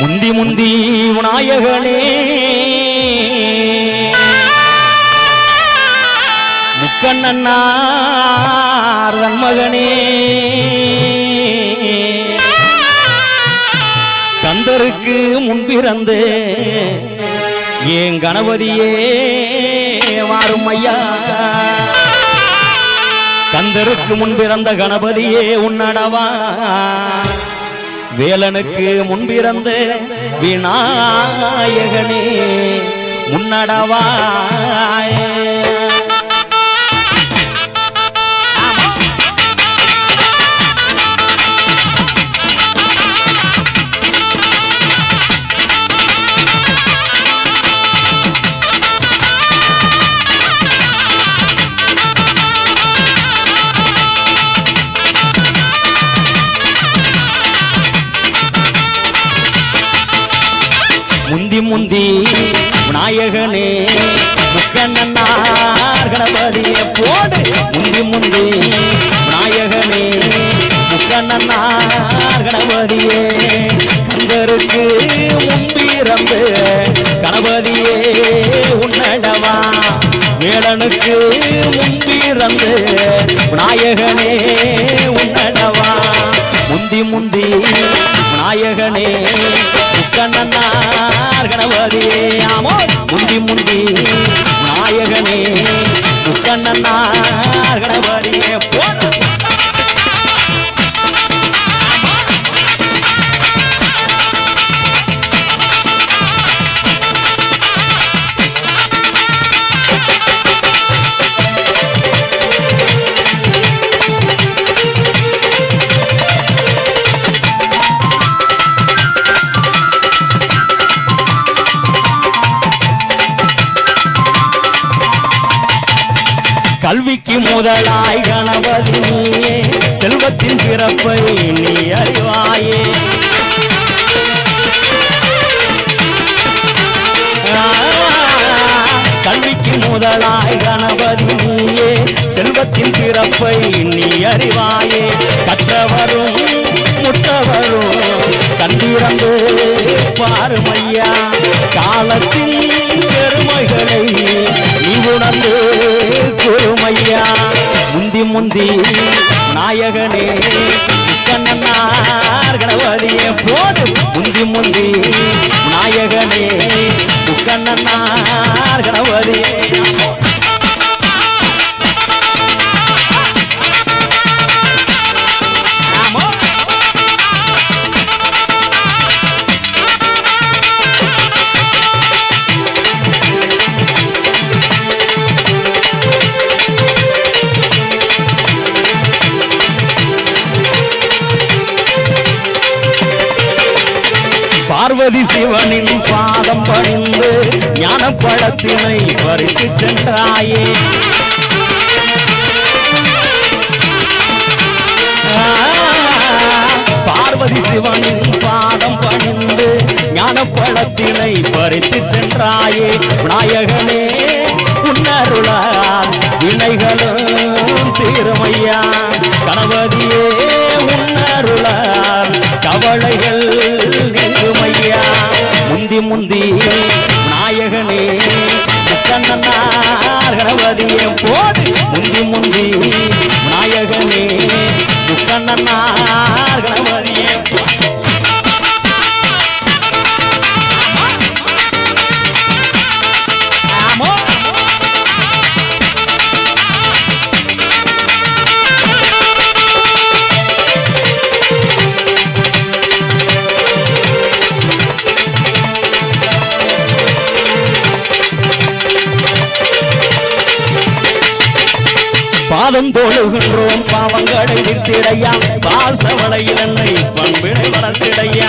முந்தி முந்தி விநாயகனே. முக்கண்ணன்னார் மகனே கந்தருக்கு முன்பிறந்து ஏன் கணபதியே வாரும் ஐயா. கந்தருக்கு முன்பிறந்த கணபதியே உன்னடவா. வேலனுக்கு முன்பிறந்த விநாயகனே முன்னடவாயே. முந்தி முந்தி விநாயகனே முக்கண்ணனார் கணபதியே போடு முந்தி முந்தி விநாயகனே முக்கண்ணனார் கணபதியே கந்தருக்கு முன்பிறந்து கணபதியே உன்னடவா? வேலனுக்கு முன்பிறந்து விநாயகனே முக்கண்ணன்னார் கல்விக்கு முதலாய் கணபதி நீயே செல்வத்தின் பிறப்பை நீ அறிவாயே. கல்விக்கு முதலாய் கணபதி நீயே செல்வத்தின் பிறப்பை நீ அறிவாயே. கற்றவரும் முட்டவரும் கண்டிரந்து பாருமையா காலத்தின் பெருமைகளை முந்தி நாயகனே கண்ணனார் கணபதியே போடு முந்தி முந்தி நாயகனே கண்ணனார் கணபதியே பழத்தினை பறித்து சென்றாயே. பார்வதி சிவனின் பாதம் பணிந்து ஞான பழத்தினை பறித்து சென்றாயே. விநாயகனே உன்னருளால் வினைகளும் தீருமையா. நாயகனே முக்கண்ணனார் கணபதியே பாதம் தோழுகின்றோம் பாவங்களை நிறுத்திடையா பாசவளையில் என்னை பண்பினை வளர்த்திடையா?